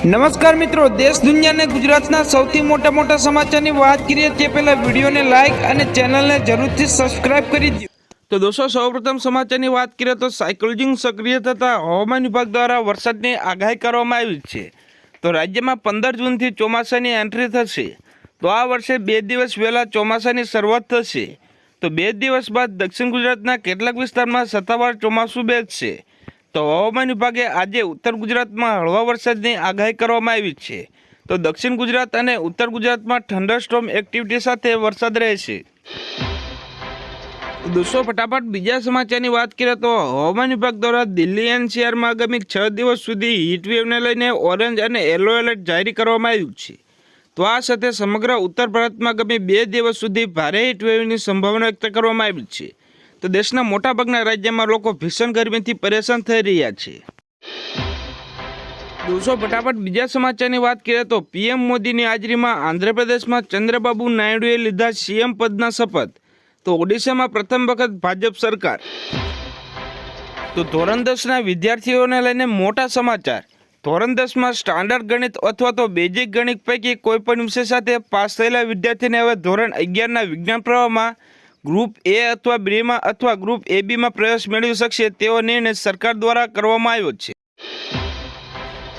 નમસ્કાર મિત્રો, દેશ દુનિયાને ગુજરાતના સૌથી મોટા મોટા સમાચારની વાત કરીએ તે પહેલા વિડીયોને લાઈક અને ચેનલને જરૂરથી સબસ્ક્રાઇબ કરી દો. તો દોસ્તો, સૌપ્રથમ સમાચારની વાત કરીએ તો સાયકોલોજીંગ સક્રિય થતા હવામાન વિભાગ દ્વારા વરસાદની આગાહી કરવામાં આવી છે. તો રાજ્યમાં પંદર જૂનથી ચોમાસાની એન્ટ્રી થશે. તો આ વર્ષે બે દિવસ વહેલા ચોમાસાની શરૂઆત થશે. તો બે દિવસ બાદ દક્ષિણ ગુજરાતના કેટલાક વિસ્તારમાં સત્તાવાર ચોમાસું બેસશે. તો હવામાન વિભાગે આજે ઉત્તર ગુજરાતમાં હળવા વરસાદની આગાહી કરવામાં આવી છે. તો દક્ષિણ ગુજરાત અને ઉત્તર ગુજરાતમાં થંડરસ્ટોમ એક્ટિવિટી સાથે વરસાદ રહેશે. દોસ્તો, ફટાફટ બીજા સમાચારની વાત કરીએ તો હવામાન વિભાગ દ્વારા દિલ્હી એનસીઆરમાં આગામી છ દિવસ સુધી હીટવેવને લઈને ઓરેન્જ અને યલો એલર્ટ જારી કરવામાં આવ્યું છે. તો આ સાથે સમગ્ર ઉત્તર ભારતમાં આગામી બે દિવસ સુધી ભારે હીટવેવની સંભાવના વ્યક્ત કરવામાં આવી છે. તો દેશના મોટાભાગના રાજ્યમાં લોકો ભીષણ ગરમીથી પરેશાન થઈ રહ્યા છે. દોસ્તો, ફટાફટ બીજા સમાચારની વાત કરીએ તો પીએમ મોદીની હાજરીમાં આંધ્રપ્રદેશમાં ચંદ્રબાબુ નાયડુએ લીધા સીએમ પદના શપથ. તો ઓડિશામાં પ્રથમ વખત ભાજપ સરકાર. તો ધોરણ દસના વિદ્યાર્થીઓને લઈને મોટા સમાચાર. ધોરણ દસમાં સ્ટાન્ડર્ડ ગણિત અથવા તો બેઝિક ગણિત પૈકી કોઈ પણ વિષય સાથે પાસ થયેલા વિદ્યાર્થીને હવે ધોરણ અગિયારના વિજ્ઞાન પ્રવાહમાં ગ્રુપ એ અથવા બીમાં અથવા ગ્રુપ એ બીમાં પ્રવેશ મેળવી શકશે તેવો નિર્ણય સરકાર દ્વારા કરવામાં આવ્યો છે.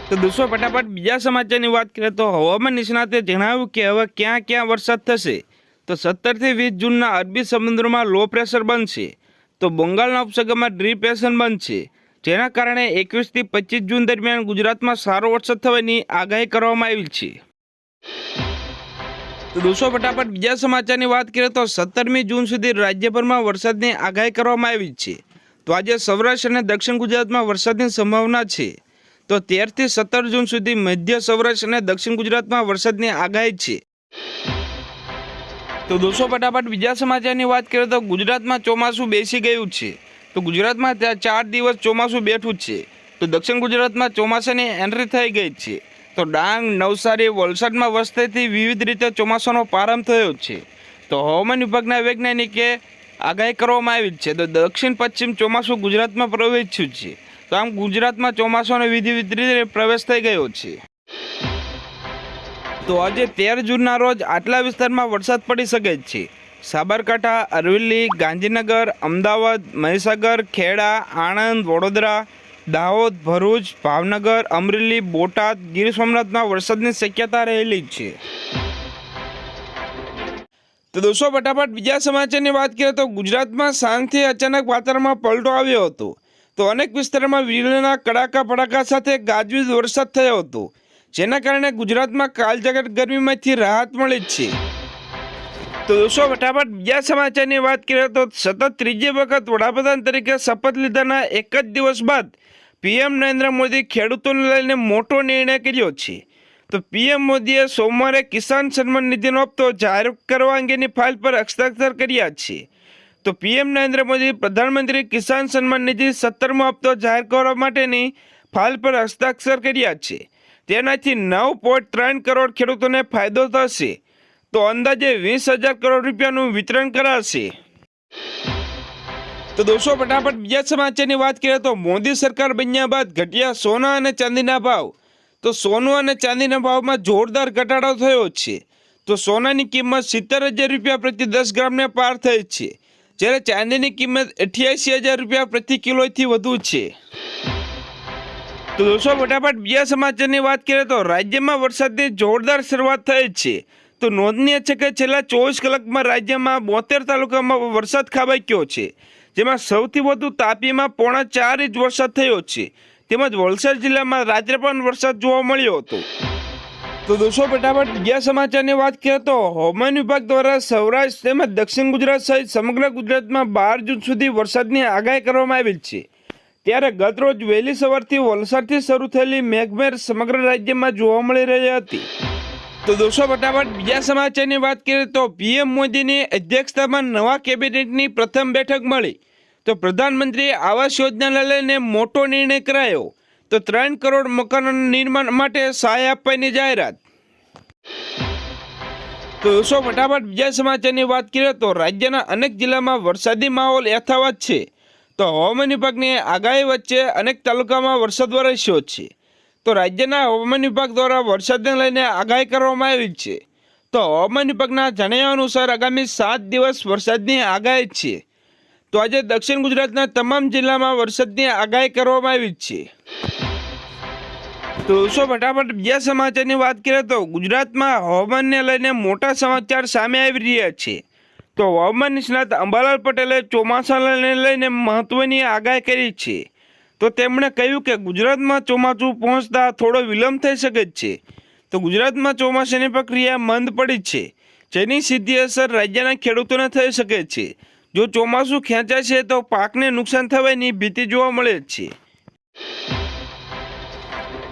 તો દોસ્તો, ફટાફટ બીજા સમાચારની વાત કરીએ તો હવામાન નિષ્ણાતે જણાવ્યું કે હવે ક્યાં ક્યાં વરસાદ થશે? તો સત્તરથી વીસ જૂનના અરબી સમુદ્રમાં લો પ્રેશર બનશે. તો બંગાળના ઉપસાગરમાં ડ્રીપ્રેશન બનશે. જેના કારણે એકવીસથી પચીસ જૂન દરમિયાન ગુજરાતમાં સારો વરસાદ થવાની આગાહી કરવામાં આવી છે. તો દોસ્તો, ફટાફટ બીજા સમાચારની વાત કરીએ તો સત્તરમી જૂન સુધી રાજ્યભરમાં વરસાદની આગાહી કરવામાં આવી છે. તો આજે સૌરાષ્ટ્ર અને દક્ષિણ ગુજરાતમાં વરસાદની સંભાવના છે. તો તેરથી સત્તર જૂન સુધી મધ્ય સૌરાષ્ટ્ર અને દક્ષિણ ગુજરાતમાં વરસાદની આગાહી છે. તો દોસ્તો, ફટાફટ બીજા સમાચારની વાત કરીએ તો ગુજરાતમાં ચોમાસું બેસી ગયું છે. તો ગુજરાતમાં ત્યાં ચાર દિવસ ચોમાસું બેઠું છે. તો દક્ષિણ ગુજરાતમાં ચોમાસાની એન્ટ્રી થઈ ગઈ છે. તો ડાંગ નવસારી વલસાડમાં વસ્તીથી વિવિધ રીતે ચોમાસાનો પ્રારંભ થયો છે. તો હવામાન વિભાગના વૈજ્ઞાનિકે આગાહી કરવામાં આવી છે. તો દક્ષિણ પશ્ચિમ ચોમાસું ગુજરાતમાં પ્રવેશ્યું છે. તો આમ ગુજરાતમાં ચોમાસાનો વિધિ રીતે પ્રવેશ થઈ ગયો છે. તો આજે તેર જૂનના રોજ આટલા વિસ્તારમાં વરસાદ પડી શકે છે. સાબરકાંઠા, અરવલ્લી, ગાંધીનગર, અમદાવાદ, મહીસાગર, ખેડા, આણંદ, વડોદરા દાહોદ, ભરૂચ, ભાવનગર, અમરેલી, બોટાદ, ગીર સોમનાથમાં વરસાદની શક્યતા રહેલી છે. તો દોસ્તો, ફટાફટ બીજા સમાચારની વાત કરીએ તો ગુજરાતમાં સાંજથી અચાનક વાતાવરણમાં પલટો આવ્યો હતો. તો અનેક વિસ્તારોમાં વીજળીના કડાકા ભડાકા સાથે ગાજવીજ વરસાદ થયો હતો. જેના કારણે ગુજરાતમાં કાલજગત ગરમીમાંથી રાહત મળી છે. તો દોસ્તો, ફટાફટ બીજા સમાચારની વાત કરીએ તો સતત ત્રીજી વખત વડાપ્રધાન તરીકે શપથ લીધાના એક જ દિવસ બાદ પીએમ નરેન્દ્ર મોદી ખેડૂતોને લઈને મોટો નિર્ણય કર્યો છે. તો પીએમ મોદીએ સોમવારે કિસાન સન્માન નિધિનો હપ્તો જાહેર કરવા અંગેની ફાઇલ પર હસ્તાક્ષર કર્યા છે. તો પીએમ નરેન્દ્ર મોદી પ્રધાનમંત્રી કિસાન સન્માન નિધિ સત્તરમો હપ્તો જાહેર કરવા માટેની ફાઇલ પર હસ્તાક્ષર કર્યા છે. તેનાથી નવ પોઈન્ટ ત્રણ કરોડ ખેડૂતોને ફાયદો થશે. તો અંદાજે વીસ હજાર કરોડ રૂપિયાનું વિતરણ કરાશે. તો દોસ્તો, ફટાફટ બીજા સમાચારની વાત કરીએ તો મોદી સરકાર બન્યા બાદ ઘટ્યા સોના અને ચાંદીના ભાવ. તો સોનું અને ચાંદીના ભાવમાં જોરદાર ઘટાડો થયો છે. તો સોનાની કિંમત સિત્તેર હજાર રૂપિયા પ્રતિ દસ ગ્રામને પાર થઈ છે. જ્યારે ચાંદીની કિંમત અઠ્યાસી હજાર રૂપિયા પ્રતિ કિલોથી વધુ છે. તો દોસ્તો, ફટાફટ બીજા સમાચારની વાત કરીએ તો રાજ્યમાં વરસાદની જોરદાર શરૂઆત થઈ છે. તો નોંધનીય છે કે છેલ્લા ચોવીસ કલાકમાં રાજ્યમાં બોતેર તાલુકામાં વરસાદ ખાબક્યો છે. જેમાં સૌથી વધુ તાપીમાં પોણા ચાર ઇંચ વરસાદ થયો છે. તેમજ વલસાડ જિલ્લામાં રાત્રે પણ વરસાદ જોવા મળ્યો હતો. તો દોસ્તો, ફટાફટ બીજા સમાચારની વાત કરીએ તો હવામાન વિભાગ દ્વારા સૌરાષ્ટ્ર તેમજ દક્ષિણ ગુજરાત સહિત સમગ્ર ગુજરાતમાં બાર જૂન સુધી વરસાદની આગાહી કરવામાં આવેલ છે. ત્યારે ગતરોજ વહેલી સવારથી વલસાડથી શરૂ થયેલી મેઘમેર સમગ્ર રાજ્યમાં જોવા મળી રહી હતી. તો દોસ્તો, ફટાફટ બીજા સમાચારની વાત કરીએ તો પીએમ મોદીની અધ્યક્ષતામાં નવા કેબિનેટની પ્રથમ બેઠક મળી. તો પ્રધાનમંત્રી આવાસ યોજનાને લઈને મોટો નિર્ણય કરાયો. તો ત્રણ કરોડ મકાનોના નિર્માણ માટે સહાય આપવાની જાહેરાત. તો દોસ્તો, ફટાફટ બીજા સમાચારની વાત કરીએ તો રાજ્યના અનેક જિલ્લામાં વરસાદી માહોલ યથાવત છે. તો હવામાન વિભાગની આગાહી વચ્ચે અનેક તાલુકામાં વરસાદ વરસ્યો છે. તો રાજ્યના હવામાન વિભાગ દ્વારા વરસાદને લઈને આગાહી કરવામાં આવી છે. તો હવામાન વિભાગના જણાવ્યા અનુસાર આગામી સાત દિવસ વરસાદની આગાહી છે. તો આજે દક્ષિણ ગુજરાતના તમામ જિલ્લામાં વરસાદની આગાહી કરવામાં આવી છે. તો શું ફટાફટ બીજા સમાચારની વાત કરીએ તો ગુજરાતમાં હવામાનને લઈને મોટા સમાચાર સામે આવી રહ્યા છે. તો હવામાન નિષ્ણાત અંબાલાલ પટેલે ચોમાસાને લઈને મહત્વની આગાહી કરી છે. તો તેમણે કહ્યું કે ગુજરાતમાં ચોમાસું પહોંચતા થોડો વિલંબ થઈ શકે છે. તો ગુજરાતમાં ચોમાસાની પ્રક્રિયા મંદ પડી છે. જેની સીધી અસર રાજ્યના ખેડૂતોને થઈ શકે છે. જો ચોમાસું છે તો પાકને નુકસાન થવાની ભીતિ જોવા મળે જ છે.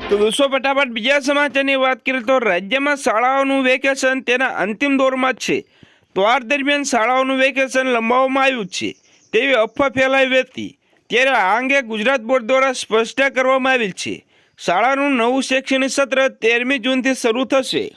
તો દોસ્તો ફટાફટ બીજા સમાચારની વાત કરીએ તો રાજ્યમાં શાળાઓનું વેકેશન તેના અંતિમ દોરમાં છે. તો દરમિયાન શાળાઓનું વેકેશન લંબાવવામાં આવ્યું છે. તેવી અફવા ફેલાવી હતી ત્યારે આ અંગે ગુજરાત બોર્ડ દ્વારા સ્પષ્ટતા કરવામાં આવી છે. શાળાનું નવું શૈક્ષણિક સત્ર તેરમી જૂનથી શરૂ થશે.